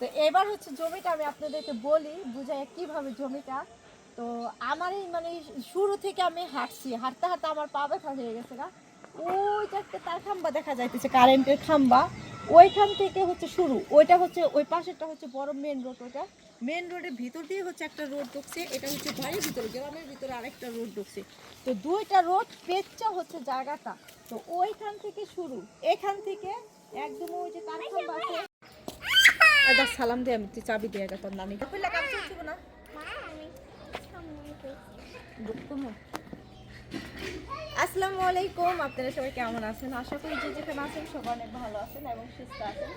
তো এবার হচ্ছে জমিটা আমি আপনাদেরকে বলি, বুঝাই কীভাবে জমিটা। তো আমার এই মানে শুরু থেকে আমি হাঁটছি, হাঁটতে হাঁটতে আমার পা ব্যথা হয়ে গেছে না ওইটা একটা তার খাম্বা দেখা যাইতেছে কারেন্টের খাম্বা। ওইখান থেকে হচ্ছে শুরু, ওইটা হচ্ছে, ওই পাশেরটা হচ্ছে বড় মেন রোড ওটা মেন রোডের ভিতর দিয়ে হচ্ছে একটা রোড ঢুকছে এটা হচ্ছে বাড়ির ভিতরে গ্রামের ভিতরে আরেকটা রোড ঢুকছে। তো দুইটা রোড পেচ্চা হচ্ছে জায়গাটা। তো ওইখান থেকে শুরু এখান থেকে একদম ওই যে তার এটা সালাম দিয়ে আমি তুই চাবি দিয়ে তোর নানি। চলছিল না মা আমি সামনে দেখছি দুঃখমো আসসালামু আলাইকুম, আপনারা সবাই কেমন আছেন? আশা করি যে যেখানে আছেন সবাই অনেক ভালো আছেন এবং সুস্থ আছেন।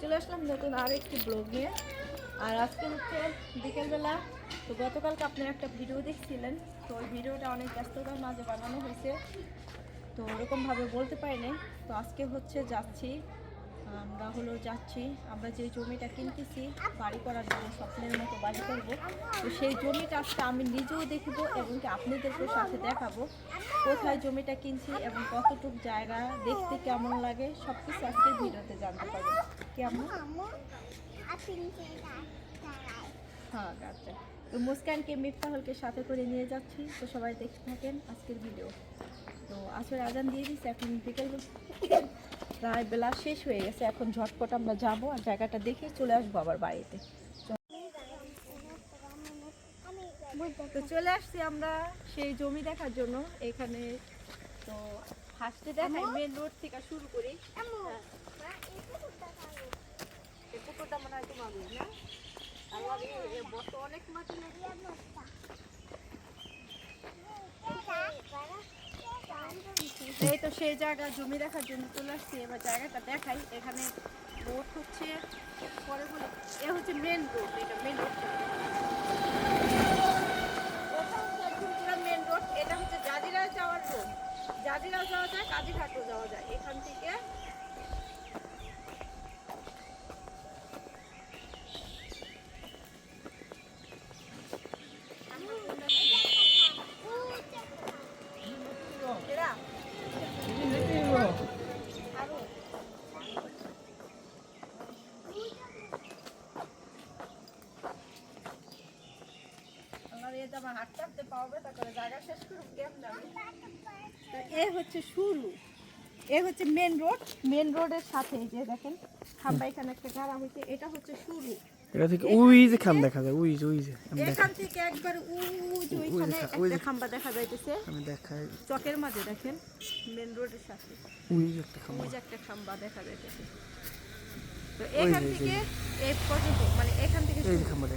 চলে আসলাম নতুন আর একটি ব্লগ নিয়ে। আর আজকে হচ্ছে বিকেলবেলা, তো গতকালকে আপনারা একটা ভিডিও দেখছিলেন, তো ওই ভিডিওটা অনেক ব্যস্ততার মাঝে বানানো হয়েছে। তো ওরকমভাবে বলতে পারিনি। তো আজকে হচ্ছে যাচ্ছি আমরা হলো যাচ্ছি। আমরা যে জমিটা কিনতেছি, বাড়ি করার জন্য স্বপ্নের মতো বাড়ি করব। তো সেই জমিটা আমি নিজেও দেখব এবং কি আপনাদেরকেও সাথে দেখাবো। কোথায় জমিটা কিনছি এবং কতটুক জায়গা, দেখতে কেমন লাগে সব কিছু আজকে ভিডিওতে জানতে পারবেন কেমন হ্যাঁ আচ্ছা তো মুস্কানকে, মিফতাহলকে সাথে করে নিয়ে যাচ্ছি। তো সবাই দেখতে থাকেন আজকের ভিডিও। তো আসলে আজান দিয়ে দিচ্ছি এখন বিকেল প্রায় বেলা শেষ হয়ে গেছে এখন ঝটপট আমরা যাব আর জায়গাটা দেখে চলে আসব আবার বাড়িতে তো চলে আসছি আমরা সেই জমি দেখার জন্য এখানে তো ফার্স্টে দেখাই মেন রোড থেকে শুরু করি পুকুরটা মনে হয় তোমার না অনেক লাগে এই তো সেই জায়গা, জমি দেখার জন্য চলে আসছি। এবার জায়গাটা দেখাই। এখানে রোড হচ্ছে, পরে বলে, এ হচ্ছে মেন রোড এটা মেন রোড মেন রোড এটা হচ্ছে যাদিরা যাওয়ার রোড যাদিরা যাওয়া যায় কাজীঘাটও যাওয়া যায়। এখান থেকে এরা আমার এই জামা হাঁটতে হাঁটতে পাও ব্যথা করে জায়গা শেষ করুক কেমন আমি তো এ হচ্ছে শুরু। এ হচ্ছে মেন রোড মেন রোডের সাথে যে দেখেন খাম্বা এখানে একটা গাড়া হয়েছে এটা হচ্ছে শুরু। এটা থেকে ওই যে খাম দেখা যায় ওই যে ওই যে এখান থেকে একবার উই যে ওইখানে একটা খাম্বা দেখা যাইতেছে। আমি দেখাই। চকের মাঝে দেখেন মেন রোডের সাথে। ওই যে একটা খাম ওই যে একটা খাম্বা দেখা যাইতেছে। তো এখান থেকে এই পর্যন্ত মানে এখান থেকে এই খাম্বাটা।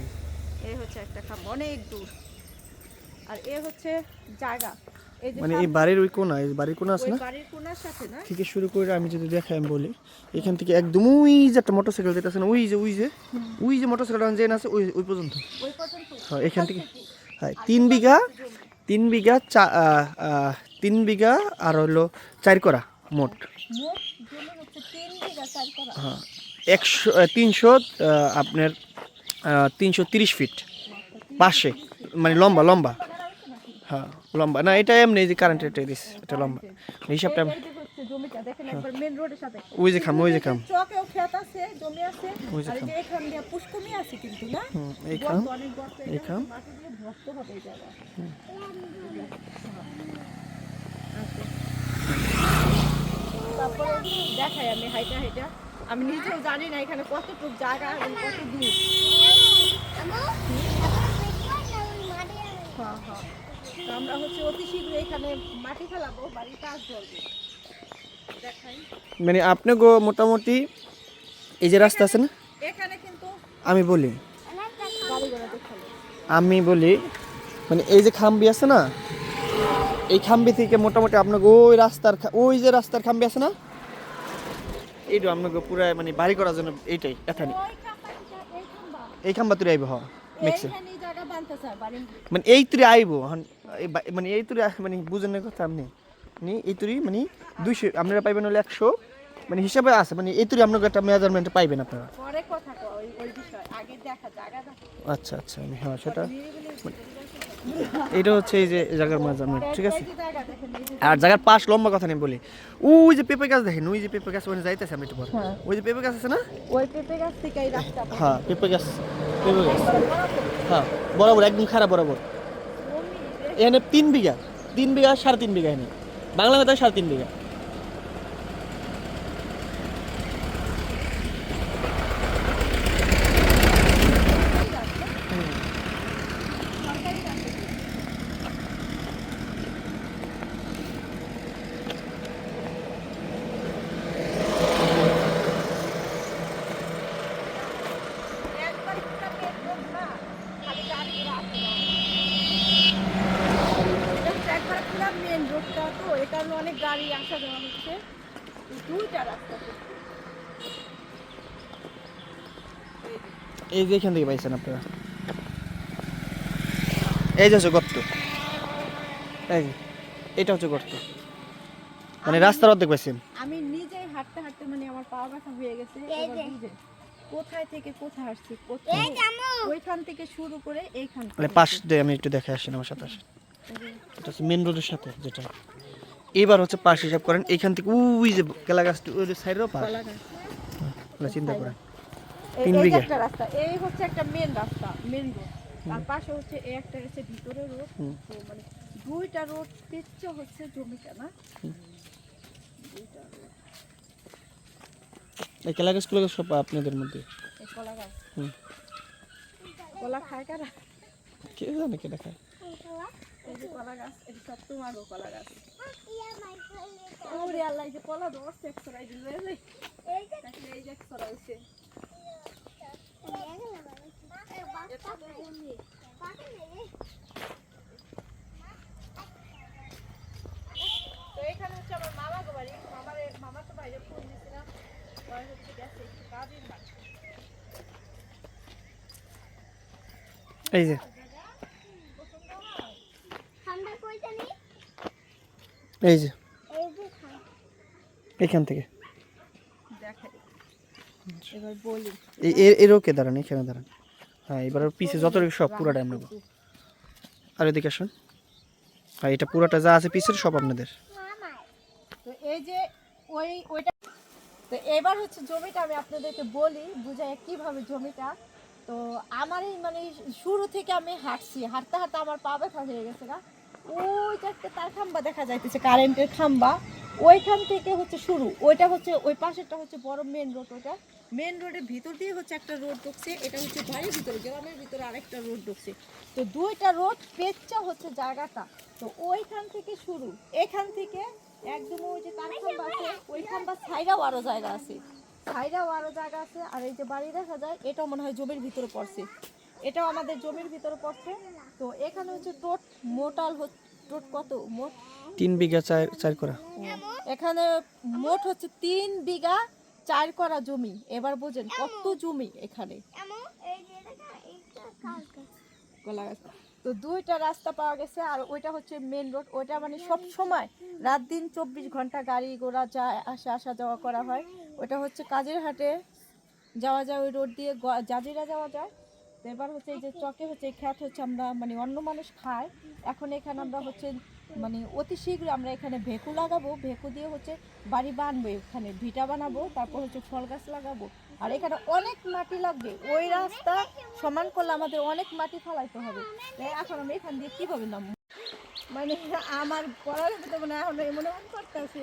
এই হচ্ছে একটা খাম্বা অনেক দূর। আর এ হচ্ছে জায়গা। মানে এই বাড়ির ওই কোনা এই বাড়ির কোনা আছে না? বাড়ির কোনার সাথে না? থেকে শুরু করে আমি যদি দেখাই আমি বলি এখান থেকে একদম ওই যে একটা মোটরসাইকেল যেটা আছে না ওই যে ওই যে ওই যে মোটরসাইকেল যে আছে ওই ওই পর্যন্ত। ওই পর্যন্ত। হ্যাঁ এখান থেকে হ্যাঁ তিন বিঘা তিন বিঘা চা তিন বিঘা আর হলো চার করা মোট। হ্যাঁ একশো তিনশো আপনার তিনশো তিরিশ ফিট পাশে মানে লম্বা লম্বা। হ্যাঁ লম্বা। না এটা এমনি যে কারেন্টের টেরিস এটা লম্বা। হিসাবটা আমি- এই যে হচ্ছে জমিটা দেখেন একবার রোডের সাথে। ওই যে খাম ওই যে খাম। চকেও ক্ষেত আছে জমি আছে ওই যে খাম। যে এখান দিয়ে পুষ্কমি আছে কিন্তু না? হুম, এই খাম। এই খাম। তারপরে দেখাই আমি হাইটা হাইটা। আমি নিজেও জানি না এখানে কতটুকু জায়গা এবং কত দূর হ্যাঁ হ্যাঁ। আমরা হচ্ছে অতি শীঘ্র এখানে মাটি ফেলাবো বাড়ির কাজ ধরবো দেখাই। মানে আপনি গো মোটামুটি এই যে রাস্তা আছে না? এখানে কিন্তু আমি বলি। আমি বলি মানে এই যে খাম্বি আছে না? এই খাম্বি থেকে মোটামুটি আপনাকে ওই রাস্তার ওই যে রাস্তার খাম্বি আছে না? এইটা আপনাকে পুরো মানে বাড়ি করার জন্য এইটাই এখানে। এই খাম্বা। খাম্বা আইব হ্যাঁ মিক্সে। মানে এই তুরি আইব মানে এই তুরি মানে বুঝেন কথা আপনি। মানে এই তুরি মানে দুইশো আপনারা পাইবেন হলে একশো। মানে হিসাবে আছে মানে এই তুরি আপনাকে একটা মেজারমেন্ট পাইবেন আপনারা। আচ্ছা আচ্ছা হ্যাঁ সেটা এটা হচ্ছে এই যে জায়গার আমরা ঠিক আছে? আর জায়গার পাশ লম্বা কথা নেই বলি। ওই যে পেঁপে গাছ দেখেন ওই যে পেঁপে গাছ ওখানে যাইতেছে আমি একটু পরে। হ্যাঁ। ওই যে পেঁপে গাছ আছে না? ওই পেঁপে গাছ থেকে হ্যাঁ পেঁপে গাছ পেঁপে গাছ। হ্যাঁ বরাবর একদম খারাপ বরাবর। এখানে তিন বিঘা তিন বিঘা সাড়ে তিন বিঘা এখানে। বাংলা কথায় সাড়ে তিন বিঘা একবার একটা পেট রোড না, খালি গাড়ি ঘোড়া আসে না। এটা হচ্ছে একবার পুরা মেন রোডটা তো এ কারণে অনেক গাড়ি আসা যাওয়া হচ্ছে এই দুইটা রাস্তা এই যে এখান থেকে পাইছেন আপনারা। এই যে হচ্ছে গর্ত। এই এটা হচ্ছে গর্ত। মানে রাস্তার অর্ধেক পাইছেন। আমি নিজেই হাঁটতে হাঁটতে মানে আমার পা ব্যথা হয়ে গেছে। কোথায় থেকে কোথায় আসছি ওইখান থেকে শুরু করে এইখান মানে পাশ দিয়ে আমি একটু দেখে আসেন আমার সাথে আসেন। এটা হচ্ছে মেন রোডের সাথে যেটা। এবার হচ্ছে পাশ হিসাব করেন এইখান থেকে উই যে কেলা গাছটি ওই সাইডেরও পাশ। কলা গাছ। তাহলে চিন্তা করেন। তিন বিঘা। একটা রাস্তা এই হচ্ছে একটা মেন রাস্তা মেন রোড তার পাশে হচ্ছে এই একটা ভিতরে রোড তো মানে দুইটা রোড পিচ্ছে হচ্ছে জমিটা না? হুম। দুইটা road, এই কেলা গাছগুলো সব আপনাদের মধ্যে? কলা গাছ। কলা খায় কারা? কে জানে কে কলা গাছ এটা সব তোমারও কলা গাছ। ওরে আল্লাহ যে কলা ধরছে এক সরাই দিল এই যে এক সরাইছে তো এখানে হচ্ছে আমার মামা বাড়ি। মামার মামা তো বাইরে ফোন দিয়েছিলাম। হচ্ছে গেছে একটু কাজের এই যে। এই যে। এই যে খান এখান থেকে। এবার বলি। এর এরও কে দাঁড়ান এখানে দাঁড়ান। হ্যাঁ এবার পিছে যত সব পুরাটা আমরা আর এদিকে আসুন। আর এটা পুরাটা যা আছে পিছের সব আপনাদের। তো এই যে ওই ওইটা তো এবার হচ্ছে জমিটা আমি আপনাদেরকে বলি বুঝাই কীভাবে জমিটা। তো আমার এই মানে শুরু থেকে আমি হাঁটছি। হাঁটতে হাঁটতে আমার পা ব্যথা হয়ে গেছে না। ওইটা একটা তার খাম্বা দেখা যাইতেছে কারেন্টের খাম্বা। ওইখান থেকে হচ্ছে শুরু। ওইটা হচ্ছে, ওই পাশেরটা হচ্ছে বড় মেন রোড ওটা। মেন রোডের ভিতর দিয়ে হচ্ছে একটা রোড ঢুকছে। এটা হচ্ছে বাড়ির ভিতরে, গ্রামের ভিতরে আরেকটা রোড ঢুকছে। তো দুইটা রোড পেচ্চা হচ্ছে জায়গাটা। তো ওইখান থেকে শুরু। এখান থেকে একদম ওই যে তার খাম্বা আছে, ওই খাম্বা সাইডাও আরও জায়গা আছে। সাইডাও আরও জায়গা আছে। আর এই যে বাড়ি দেখা যায়, এটাও মনে হয় জমির ভিতরে পড়ছে। এটাও আমাদের জমির ভিতরে পড়ছে। তো এখানে হচ্ছে টোট মোটাল হচ্ছে টোট কত? মোট? তিন বিঘা চার চার করা। এখানে মোট হচ্ছে তিন বিঘা চার করা জমি। এবার বোঝেন কত জমি এখানে? কলা গাছ। তো দুইটা রাস্তা পাওয়া গেছে আর ওইটা হচ্ছে মেন রোড ওইটা মানে সব সময় রাত দিন চব্বিশ ঘণ্টা গাড়ি ঘোড়া যায় আসা আসা যাওয়া করা হয়। ওটা হচ্ছে কাজের হাটে যাওয়া যায় ওই রোড দিয়ে গ- জাজিরা যাওয়া যায়। তো এবার হচ্ছে এই যে চকে হচ্ছে খ্যাত হচ্ছে আমরা মানে অন্য মানুষ খায়। এখন এখানে আমরা হচ্ছে মানে অতি শীঘ্র আমরা এখানে ভেকু লাগাবো। ভেকু দিয়ে হচ্ছে বাড়ি বানবো, এখানে ভিটা বানাবো, তারপর হচ্ছে ফল গাছ লাগাবো। আর এখানে অনেক মাটি লাগবে। ওই রাস্তা সমান করলে আমাদের অনেক মাটি ফলাইতে হবে। এখন আমি এখান দিয়ে কীভাবে নামবো? মানে আমার পড়ার ভিতরে মানে এখন মনে মনে করতেছে,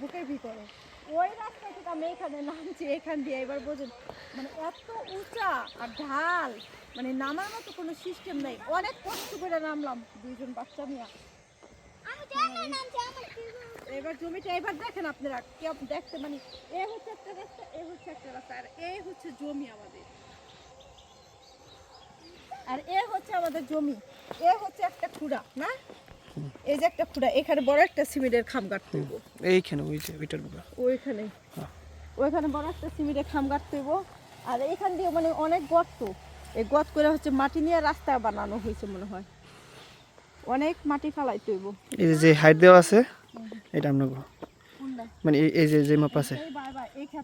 বুকের ভিতরে। ওই রাস্তা থেকে আমি এখানে নামছি এখান দিয়ে এবার বোঝেন মানে এত উঁচা আর ঢাল মানে নামার মতো কোনো সিস্টেম নেই। অনেক কষ্ট করে নামলাম দুইজন বাচ্চা নিয়ে এবার জমিটা এবার দেখেন আপনারা কেউ দেখতে মানে এ হচ্ছে একটা রাস্তা এ হচ্ছে একটা রাস্তা আর এ হচ্ছে জমি আমাদের। আর এ হচ্ছে আমাদের জমি এ হচ্ছে একটা খুঁড়া না? এই যে একটা খুঁড়া এখানে বড় একটা সিমেন্টের খাম গাড়তে হইব। এইখানে ওই যে ওইটার বুকা ওইখানে। হ্যাঁ। ওইখানে বড় একটা সিমেন্টের খাম গাড়তে হইব। আর এখান দিয়ে মানে অনেক গর্ত। এই গর্ত করে হচ্ছে মাটি নিয়ে রাস্তা বানানো হয়েছে মনে হয়। অনেক মাটি ফালাইতে হইব। এই যে হাইট দেওয়া আছে এটা কোনটা? মানে এই- যে যে মাপ আছে।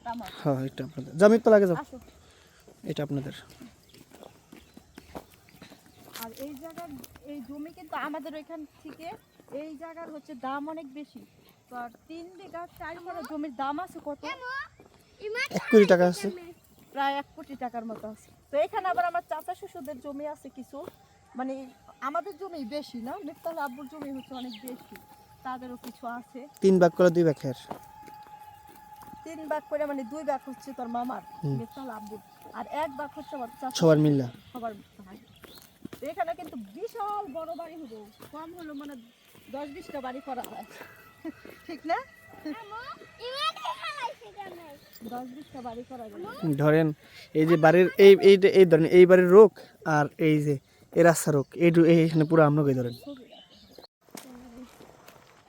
আমার। হ্যাঁ এটা আপনাদের। জামি তো লাগে যাও। এটা আপনাদের আর এই জায়গার এই জমি কিন্তু আমাদের ওইখান থেকে এই জায়গার হচ্ছে দাম অনেক বেশি। আর তিন বিঘা চার বিঘা জমির দাম আছে কত? এক কোটি টাকা আছে। প্রায় এক কোটি টাকার মতো আছে। তো এখানে আবার আমার চাচা শ্বশুরদের জমি আছে কিছু। মানে আমাদের জমি বেশি না মিফতাল আব্বুর জমি হচ্ছে অনেক বেশি। তাদেরও কিছু আছে। তিন ভাগ করে দুই ভাগ খের তিন ভাগ করে মানে দুই ভাগ হচ্ছে তোর মামার হুম। মিফতাল আব্বুর। আর এক ভাগ হচ্ছে আমার চাচা। সবার মিল্লা। সবার ভাই তো এখানে কিন্তু বিশাল বড় বাড়ি হব। কম হলো মানে দশ বিশটা বাড়ি করা হয়। ঠিক না? দশ বিশটা বাড়ি করা যায়। ধরেন এই যে বাড়ির এই এই এই ধরেন এই বাড়ির রোগ আর এই যে এই রাস্তা রোগ এই দু- এইখানে পুরো আপনাকে ধরেন।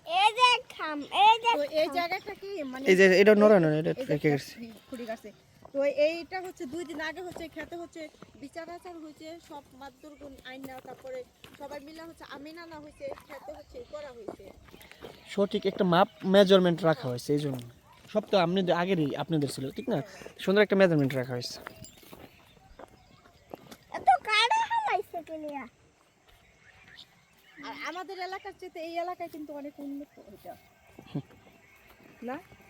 এই যে এই যে তো এই জায়গাটা কি? মানে এই যে এটা নড়া এটা রেখে গেছে। খুঁড়ি গাছে। তো এইটা হচ্ছে দুই দিন আগে হচ্ছে খেতে হচ্ছে বিচার আচার হয়েছে সব মাদুর গুণ আইন না তারপরে সবাই মিলে হচ্ছে আমিন আনা হয়েছে খেতে হচ্ছে করা হয়েছে। সঠিক একটা মাপ মেজারমেন্ট রাখা হয়েছে এই জন্য। সব তো আপনাদের আগেরই আপনাদের ছিল ঠিক না? সুন্দর একটা মেজারমেন্ট রাখা হয়েছে। এত কাড়া হালাইছে কেলিয়া আর আমাদের এলাকার চেয়ে এই এলাকায় কিন্তু অনেক উন্নত এটা না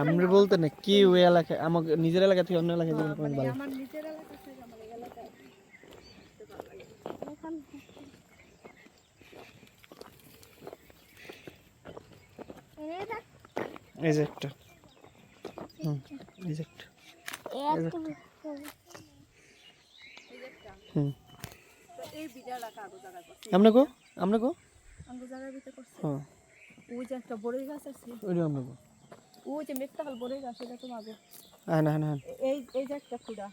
আমার বলতে না কি ওই এলাকায় আমাকে নিজের এলাকা থেকে অন্য এলাকায় ভালো আমার নিজের এলাকা থেকে আমার এলাকায়। লাগে। এই যে একটা। হুম এই যে একটা। এত এই যে একটা, হুম। তো এই বিড়া এলাকা আগো আপনাকে আপনাকে জায়গার ভিতরে করছে। হ্যাঁ ওই যে একটা বড়ই গাছ আছে। ওইটা আপনাকে ওই যে মেঘতাল বড়ই গাছ এটা তোমাদের। হ্যাঁ না হ্যাঁ। এই এই যে একটা কুড়া।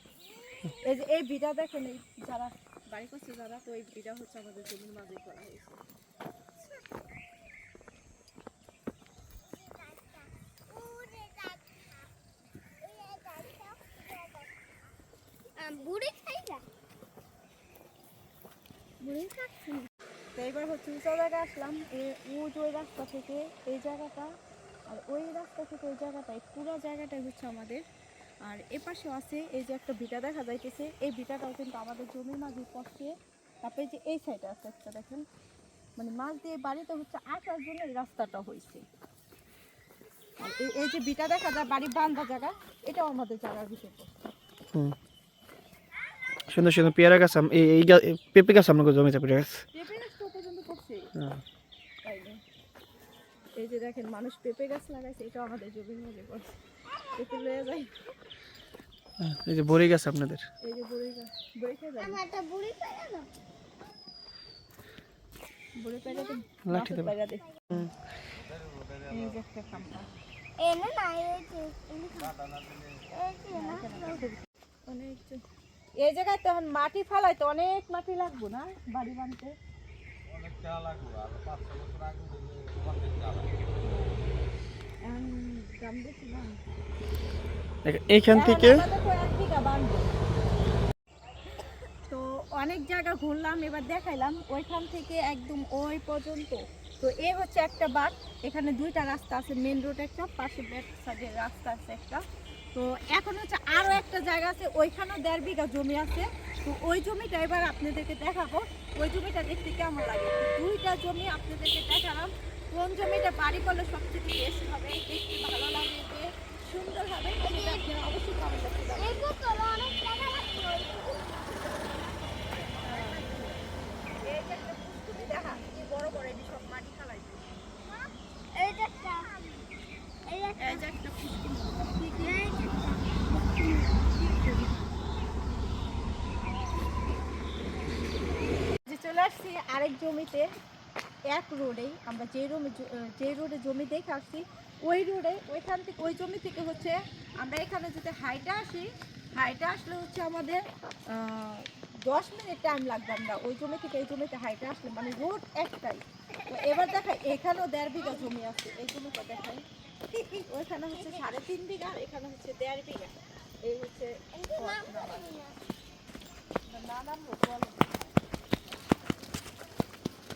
এই যে এই বিড়া দেখেন এই যারা বাড়ি করছে যারা তো এই বিড়া হচ্ছে আমাদের জমির মাঝে করা হয়েছে। বুড়ি খাই যা বুড়ি খাচ্ছি তো এবার হচ্ছে উঁচা জায়গায় আসলাম ওই রাস্তা থেকে এই জায়গাটা আর ওই রাস্তা থেকে ওই জায়গাটা এই পুরো জায়গাটাই হচ্ছে আমাদের। আর এপাশেও আছে এই যে একটা ভিটা দেখা যাইতেছে এই ভিটাটাও কিন্তু আমাদের জমির মাঝে পড়ছে। তারপরে যে এই সাইডে আছে একটা দেখেন মানে মাছ দিয়ে বাড়িতে হচ্ছে আসার জন্য এই রাস্তাটা হয়েছে আর এই- যে ভিটা দেখা যায় বাড়ি বান্ধা জায়গা এটাও আমাদের জায়গার ভিতরে সুন্দর সুন্দর পেয়ারা গাছ এই পেঁপে গাছ আপনাকে জমিতে পেঁপে গাছ পেঁপে গাছটা পর্যন্ত করছে হ্যাঁ তাই না? এই যে দেখেন মানুষ পেঁপে গাছ লাগাইছে এটাও আমাদের জমির মধ্যে পড়ছে। পেঁপে লয়ে যায় এই যে বড়ি গাছ আপনাদের? এই যে বড়ি গাছ। বড়ি খেয়ে যায় আমার তো বুড়ি খাই না বড়ি পেরে তো লাঠি দেবে। পেরে দে। এই যে একটা খাম্বা এনে না এই যে এই যে। না অনেক এই জায়গায় তখন মাটি ফালাই তো অনেক মাটি লাগবো না বাড়ি বানতে এইখান থেকে? তো অনেক জায়গা ঘুরলাম এবার দেখাইলাম। ওইখান থেকে একদম ওই পর্যন্ত। তো এ হচ্ছে একটা বাঘ এখানে দুইটা রাস্তা আছে মেন রোড একটা পাশে ব্যাক সাইডের রাস্তা আছে একটা। তো এখন হচ্ছে আরও একটা জায়গা আছে ওইখানেও দেড় বিঘা জমি আছে। তো ওই জমিটা এবার আপনাদেরকে দেখাবো। ওই জমিটা দেখতে কেমন লাগে? দুইটা জমি আপনাদেরকে দেখালাম। কোন জমিটা বাড়ি করলে সবচেয়ে বেশি হবে? দেখতে ভালো লাগে সুন্দর হবে। অবশ্যই এই তো তো অনেক টাকা লাগছে এই যে একটা পুষ্কুটি দেখা কি বড় বড় এটি সব মাটি খালাইছে এই যে একটা এই যে এই যে একটা পুষ্কুটি কি কি এই যে যে চলে আসছি আরেক জমিতে এক রোডেই আমরা যে রোমে যে রোডে জমি দেখে আসছি ওই রোডে ওইখান থেকে ওই জমি থেকে হচ্ছে আমরা এখানে যদি হাইটে আসি হাইটা আসলে হচ্ছে আমাদের দশ মিনিট টাইম লাগবে আমরা ওই জমি থেকে এই জমিতে হাইটে আসলে মানে রোড একটাই। এবার দেখাই এখানেও দেড় বিঘা জমি আছে এই জমিটা দেখাই। ওইখানে হচ্ছে সাড়ে তিন বিঘা আর এখানে হচ্ছে দেড় বিঘা। এই হচ্ছে না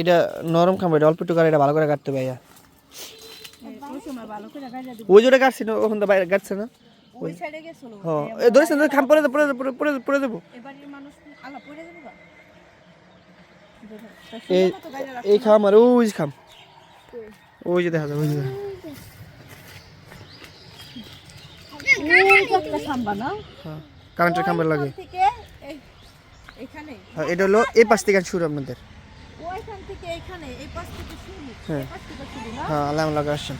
এটা নরম খাম এটা অল্প একটু কাটে এটা ভালো করে কাটতে ভাইয়া। ওই জোরে কাটছি না ওখান তো বাইরে কাটছে না? হ্যাঁ ধরেছেন খাম পরে পরে পরে পরে দেবো। যাবে এই খাম আর ওই খাম। ওই যে দেখা যায় ওই যে দেখা খাম্বা কারেন্টের খাম্বার লাগে। হ্যাঁ এটা হলো এই পাশ থেকে শুরু আপনাদের। হ্যাঁ। হ্যাঁ আল্লাহ লাগা আসছেন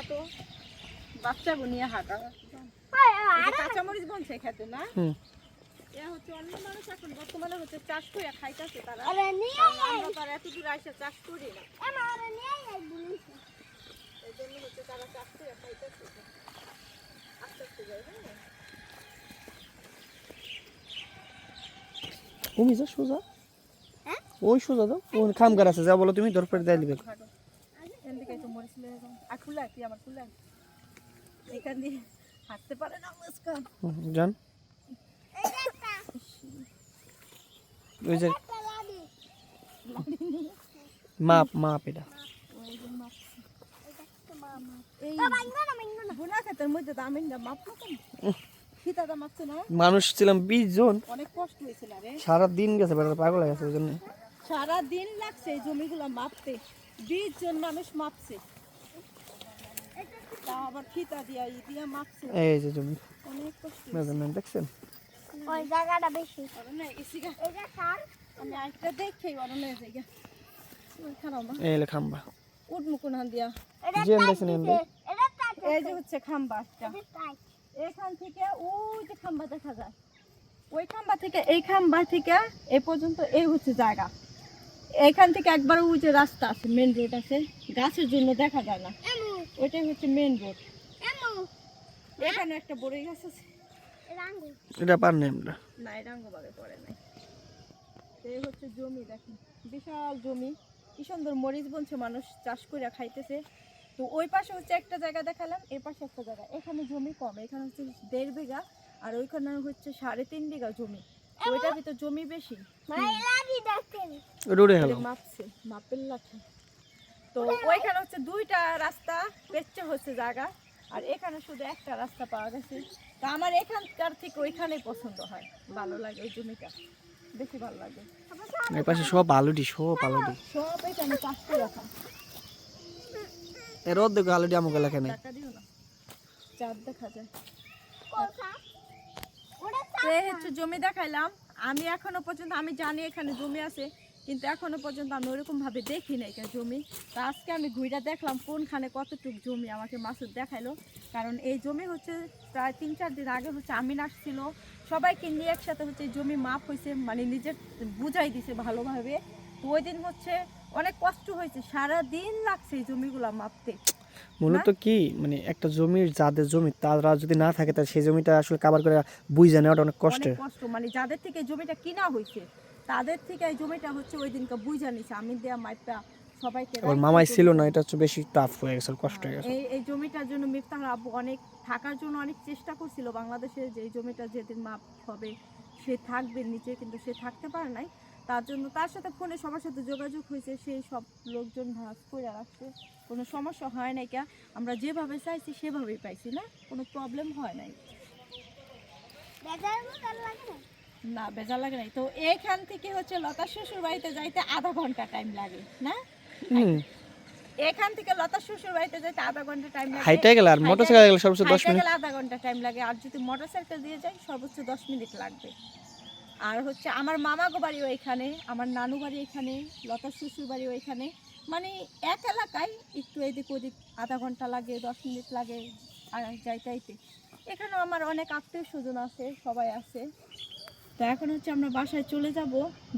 হাঁটো বাচ্চা বনিয়ে হাঁটা। কাঁচামরিচ বনছে খেতে না? হচ্ছে অন্য মানুষ এখন বর্তমানে হচ্ছে চাষ করে খাইতেছে তারা। আরে নিয়ে কারণ আমরা তো এত দূর আইসা চাষ করি না। এমা আরে নিয়ে আই বলিস এই জন্য হচ্ছে তারা চাষ করে খাইতেছে। আস্তে আস্তে যাই হ্যাঁ। তুমি যা সোজা। হ্যাঁ? ওই সোজা দাও ওই খামগার আছে যা বলো তুমি দরকার দেয় দিবে খাটো এদিকে তো মরিচ লেগে গেল আর খুলে কি আমার খুলে এখান দিয়ে হাঁটতে পারে না মুস্কান। ওই যে মাপ মাপ এটা। মানুষ ছিলাম বিশ জন। অনেক কষ্ট হয়েছিল সারা দিন গেছে পাগল হয়ে গেছে ওই জন্য। সারা দিন লাগছে জমিগুলো মাপতে। বিশ জন মানুষ মাপছে। তা আবার ফিতা দিয়া ই দিয়া মাপছে এই যে জমি। অনেক কষ্ট মেজারমেন্ট দেখছেন? ওই জায়গাটা বেশি। অরণ্য গেছি গা সার। আমি আরেকটা দেখেই অরণ্য যাই গা। এই হলো খাম্বা। হান দিয়া। জি, এই যে হচ্ছে এটা এখান থেকে ওই যে খাম্বা দেখা যায়। ওই খাম্বা থেকে এই খাম্বা থেকে এই পর্যন্ত এই হচ্ছে জায়গা। এখান থেকে একবার ওই যে রাস্তা আছে মেন রোড আছে। গাছের জন্য দেখা যায় না। ওইটাই হচ্ছে মেন রোড এমু। এখানে একটা বড়ই গাছ আছে। রাঙ্গু। এটা পার নেই আমরা। না এটা অঙ্গবাগে পড়ে নাই। এই হচ্ছে জমি দেখেন। বিশাল জমি। কি সুন্দর মরিচ বনছে মানুষ চাষ করে খাইতেছে। তো ওই পাশে হচ্ছে একটা জায়গা দেখালাম এই পাশে একটা জায়গা। এখানে জমি কম এখানে হচ্ছে দেড় বিঘা আর ওইখানে হচ্ছে সাড়ে তিন বিঘা জমি। ওইটার ভিতর জমি বেশি। মাপছে মাপের লাঠি। তো ওইখানে হচ্ছে দুইটা রাস্তা পেচ্ছে হচ্ছে জায়গা আর এখানে শুধু একটা রাস্তা পাওয়া গেছে। তো আমার এখানকার থেকে ওইখানেই পছন্দ হয় ভালো লাগে ওই জমিটা বেশি ভালো লাগে। এই পাশে সব আলুডি সব আলুডি। সব এখানে চাষ করে রাখা এর অর্ধেক আলুডি আমাকে লেখা নেই। চাঁদ দেখা যায়। হচ্ছে জমি দেখাইলাম। আমি এখনও পর্যন্ত আমি জানি এখানে জমি আছে। কিন্তু এখনও পর্যন্ত আমি ওরকম ভাবে দেখি না এখানে জমি। তো আজকে আমি ঘুরে দেখলাম কোনখানে কতটুক জমি আমাকে মাসুদ দেখাইলো। কারণ এই জমি হচ্ছে প্রায় তিন চার দিন আগে হচ্ছে আমিন আসছিল। সবাইকে নিয়ে একসাথে হচ্ছে জমি মাপ হয়েছে মানে নিজের বুঝাই দিছে ভালোভাবে। তো ওই দিন হচ্ছে অনেক কষ্ট হয়েছে সারা দিন লাগছে এই জমিগুলা মাপতে। মূলত কি মানে একটা জমির যাদের জমি তারা যদি না থাকে তাহলে সেই জমিটা আসলে কাবার করে বুঝে নেওয়াটা অনেক কষ্টের। কষ্ট মানে যাদের থেকে জমিটা কিনা হয়েছে তাদের থেকে এই জমিটা হচ্ছে ওই দিনকে বুঝা নিছে। আমি দেয়া মাইপটা সবাইকে মামাই ছিল না এটা হচ্ছে বেশি টাফ হয়ে গেছে কষ্ট হয়ে গেছে। এই এই জমিটার জন্য মিফতাহ আব্বু অনেক থাকার জন্য অনেক চেষ্টা করছিল বাংলাদেশে যে এই জমিটা যেদিন মাপ হবে সে থাকবে নিচে কিন্তু সে থাকতে পারে নাই। তার জন্য তার সাথে ফোনে সবার সাথে যোগাযোগ হয়েছে সেই সব লোকজন ভাগ করে রাখছে। কোনো সমস্যা হয় নাই কে আমরা যেভাবে চাইছি সেভাবেই পাইছি না কোনো প্রবলেম হয় নাই। বেজার মতো লাগে না না বেজা লাগে নাই। তো এইখান থেকে হচ্ছে লতা শ্বশুর বাড়িতে যাইতে আধা ঘণ্টা টাইম লাগে না? এখান থেকে লতা শ্বশুর বাড়িতে যেতে আধা ঘণ্টা টাইম লাগে। হাইটাই গেলে আর মোটরসাইকেল গেলে সর্বোচ্চ দশ হাইটে মিনিট। গেলে আধা ঘণ্টা টাইম লাগে আর যদি মোটরসাইকেল দিয়ে যাই সর্বোচ্চ দশ মিনিট লাগবে। আর হচ্ছে আমার মামাগো বাড়িও এখানে আমার নানু বাড়ি এখানে লতা শ্বশুর বাড়িও এখানে। মানে এক এলাকায় একটু এদিক ওদিক আধা ঘণ্টা লাগে দশ মিনিট লাগে আর যাইতে এখানেও আমার অনেক আত্মীয় স্বজন আছে সবাই আছে। তো এখন হচ্ছে আমরা বাসায় চলে যাব।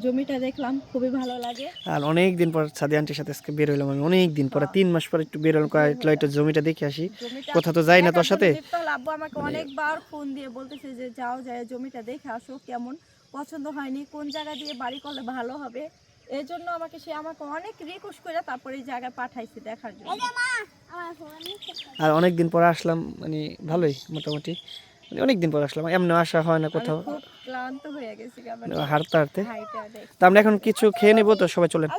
জমিটা দেখলাম খুবই ভালো লাগে। আর অনেক দিন পর সাদি আন্টির সাথে আজকে বের হইলাম আমি অনেক দিন পরে তিন মাস পরে একটু বের হলাম একটু জমিটা দেখে আসি। তো যাই না তোর সাথে? আব্বু আমাকে অনেকবার ফোন দিয়ে বলতেছে যে যাও যায় জমিটা দেখে আসো কেমন? পছন্দ হয়নি কোন জায়গা দিয়ে বাড়ি করলে ভালো হবে? এই জন্য আমাকে সে আমাকে অনেক রিকোয়েস্ট করে তারপরে এই জায়গায় পাঠাইছে দেখার জন্য। আর অনেক দিন পরে আসলাম মানে ভালোই মোটামুটি। অনেক দিন পর আসলাম এমনি আসা হয় না কোথাও। ক্লান্ত হয়ে গেছি হাঁটতে হাঁটতে। হাইটা তা আমরা এখন কিছু খেয়ে নেব তো সবাই চলেন।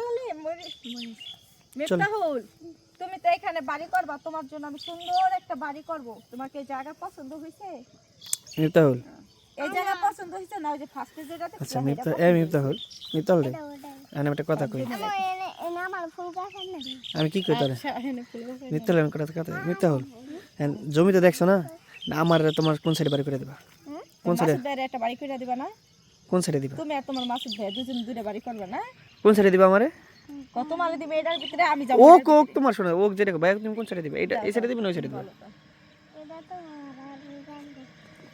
মিফতাহুল তুমি তো এখানে বাড়ি করবা তোমার জন্য আমি সুন্দর একটা বাড়ি করব। তোমাকে জায়গা পছন্দ হয়েছে মিফতাহুল। এই জায়গা পছন্দ হয়েছে না ওই যে ফার্স্টে আচ্ছা মিফতা এ মিফতাহুল মিফতাহুল আমি একটা কথা কই। আমি কি কই তোরে আচ্ছা, আমি কথা কথা মিথ্যাহুল জমিতে দেখছ না? না আমার তোমার কোন সাইডে বাড়ি করে দেবা? কোন সাইডে? একটা বাড়ি করে দিবা না? কোন সাইডে দিবা? তুমি আর তোমার মাসুদ ভাই দুজন দূরে বাড়ি করবে না? কোন সাইডে দিবা আমারে? কত মালে দিবে এটার ভিতরে আমি যাব ওক ওক তোমার শোনো ওক যেটা ভাই তুমি কোন সাইডে দিবা? এটা এই সাইডে দিবা না ওই সাইডে দিবা?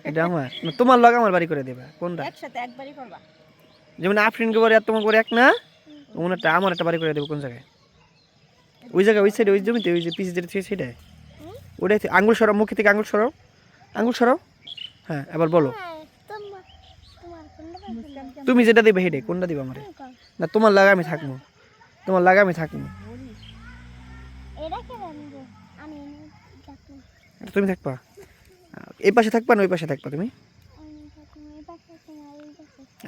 এটা আমার না তোমার লগে আমার বাড়ি করে দেবা কোনটা? একসাথে একবারই করবা। যেমন আফরিন কে বাড়ি আর তোমার করে এক না? ওমন একটা আমার একটা বাড়ি করে দেবো কোন জায়গায়? ওই জায়গায় ওই সাইডে ওই জমিতে ওই যে পিস যেটা সেটাই? ওটাই আঙ্গুল সরাও মুখে থেকে আঙ্গুল সরাও। আঙ্গুল সরাও। হ্যাঁ এবার বলো। তুমি যেটা দিবে হেডে কোনটা দিবে আমারে? না তোমার লাগা আমি থাকব। তোমার লাগা আমি থাকব। এটা তুমি থাকবা। এই পাশে থাকবা না ওই পাশে থাকবা তুমি?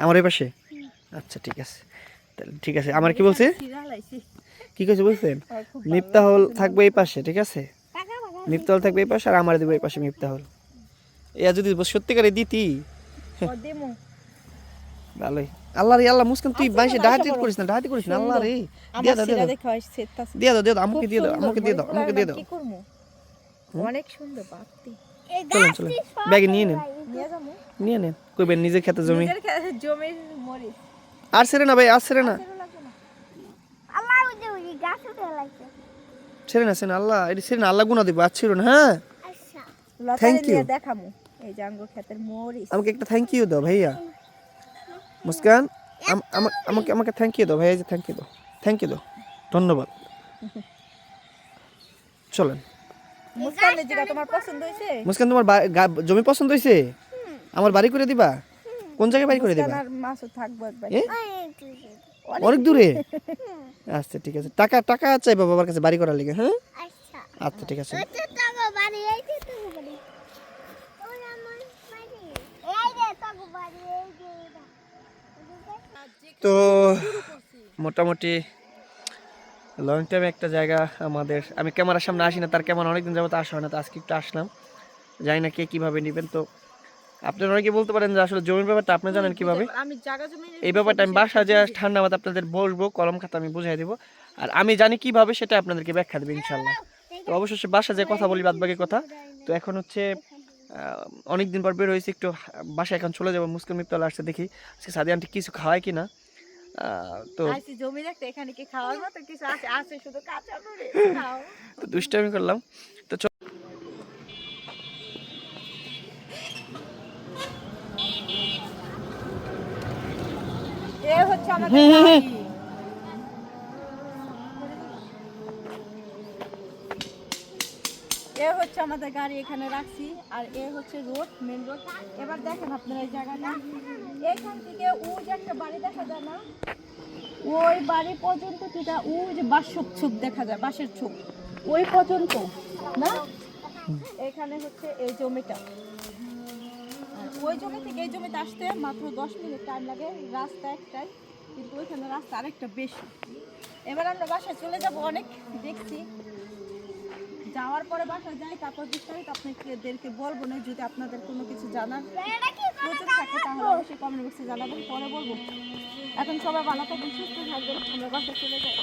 আমার এই পাশে? আচ্ছা ঠিক আছে। তাহলে ঠিক আছে আমার কি বলছে? কি কইছে খুব মিফতাহল থাকবে এই পাশে ঠিক আছে? মিফতাহল থাকবে এই পাশে আর আমার দেবো এই পাশে মিফতাহল। এয়া যদি সত্যিকারে দিতি। ভালোই। আল্লাহ রে আল্লাহ মুসকান তুই বাইশে ডাহাতি করিস না ডাহাতি করিস না আল্লাহ রে। দিয়ে দাও দিয়ে দাও। দিয়ে দাও দিয়ে দাও আমাকে দিয়ে দাও আমাকে দিয়ে দাও আমাকে দিয়ে দাও। অনেক সুন্দর এই চলেন চলেন। ব্যাগে নিয়ে নেন। নিয়ে নেন কইবেন নিজের খেতে জমি। জমির মরিচ। আর সেরে না ভাই আর সেরে না। আল্লাহ উঠে উঠে গাছ উঠে লাগছে সেরে না সেরে না আল্লাহ এটি সেরে না আল্লাহ গুণা দিব আর ছিল না হ্যাঁ। আচ্ছা। লতারে Thank দেখামু। এই যে আঙ্গুর ক্ষেতের মরিচ। আমাকে একটা থ্যাংক ইউ দাও ভাইয়া। মুস্কান আম- আমা- আমাকে আমাকে থ্যাংক ইউ দাও ভাইয়া যে থ্যাংক ইউ দাও। থ্যাংক ইউ দাও। ধন্যবাদ। চলেন। যেটা তোমার পছন্দ মুস্কান তোমার গা- জমি পছন্দ হয়েছে? আমার বাড়ি করে দিবা? কোন জায়গায় বাড়ি করে দিবা? মাছও থাকব অনেক দূরে? আচ্ছা ঠিক আছে। টাকা টাকা চাইবা বাবার কাছে বাড়ি করার লিগে হ্যাঁ? আচ্ছা। আচ্ছা ঠিক আছে ওই তো তোকে বাড়ি এই যে তোকে বাড়ি ওই আমার বাড়ি এই যে তোকে বাড়ি এই যে এটা তো মোটামুটি লং টাইম একটা জায়গা আমাদের আমি ক্যামেরার সামনে আসি না তার ক্যামেরা অনেকদিন যাব তো আসা হয় না তো আজকে একটু আসলাম। জানি না কে কীভাবে নেবেন তো আপনারা অনেকে বলতে পারেন যে আসলে জমির ব্যাপারটা আপনি জানেন কীভাবে? এই ব্যাপারটা আমি বাসা যে ঠান্ডা মাথা আপনাদের বসবো কলম খাতা আমি বুঝাই দেবো। আর আমি জানি কীভাবে সেটা আপনাদেরকে ব্যাখ্যা দেবো ইনশাল্লাহ তো অবশ্যই বাসা যে কথা বলি বাদ বাকি কথা তো এখন হচ্ছে অনেক দিন পর বের হয়েছে একটু বাসায় এখন চলে যাব মুসকিল মিত্তল আসছে দেখি আজকে সাদি আন্টি কিছু খাওয়ায় কিনা। আহ, তো জমি দেখতে এখানে কি খাওয়ার মতো কিছু আছে? আছে শুধু কাঁচা খাও। তো দুষ্টামি করলাম। তো এ হচ্ছে আমাদের এ হচ্ছে আমাদের গাড়ি এখানে রাখছি, আর এ হচ্ছে রোড মেন রোড এবার দেখেন আপনারা এই জায়গাটা। এখান থেকে ওই যে একটা বাড়ি দেখা যায় না? ওই বাড়ি পর্যন্ত যেটা ওই যে বাঁশের ছোপ দেখা যায়, বাঁশের ছোপ। ওই পর্যন্ত, না? এখানে হচ্ছে এই জমিটা। ওই জমি থেকে এই জমিতে আসতে মাত্র দশ মিনিট টাইম লাগে, রাস্তা একটাই, কিন্তু ওইখানে রাস্তা আরেকটা বেশি। এবার আমরা বাসায় চলে যাব অনেক, দেখছি। যাওয়ার পরে বাসা যাই তারপর বিস্তারিত আপনাদেরকে বলব না যদি আপনাদের কোনো কিছু জানার প্রয়োজন থাকে তাহলে অবশ্যই কমেন্ট বক্সে জানাবেন পরে বলব। এখন সবাই ভালো থাকবেন সুস্থ থাকবেন আমরা বাসায় চলে যাই।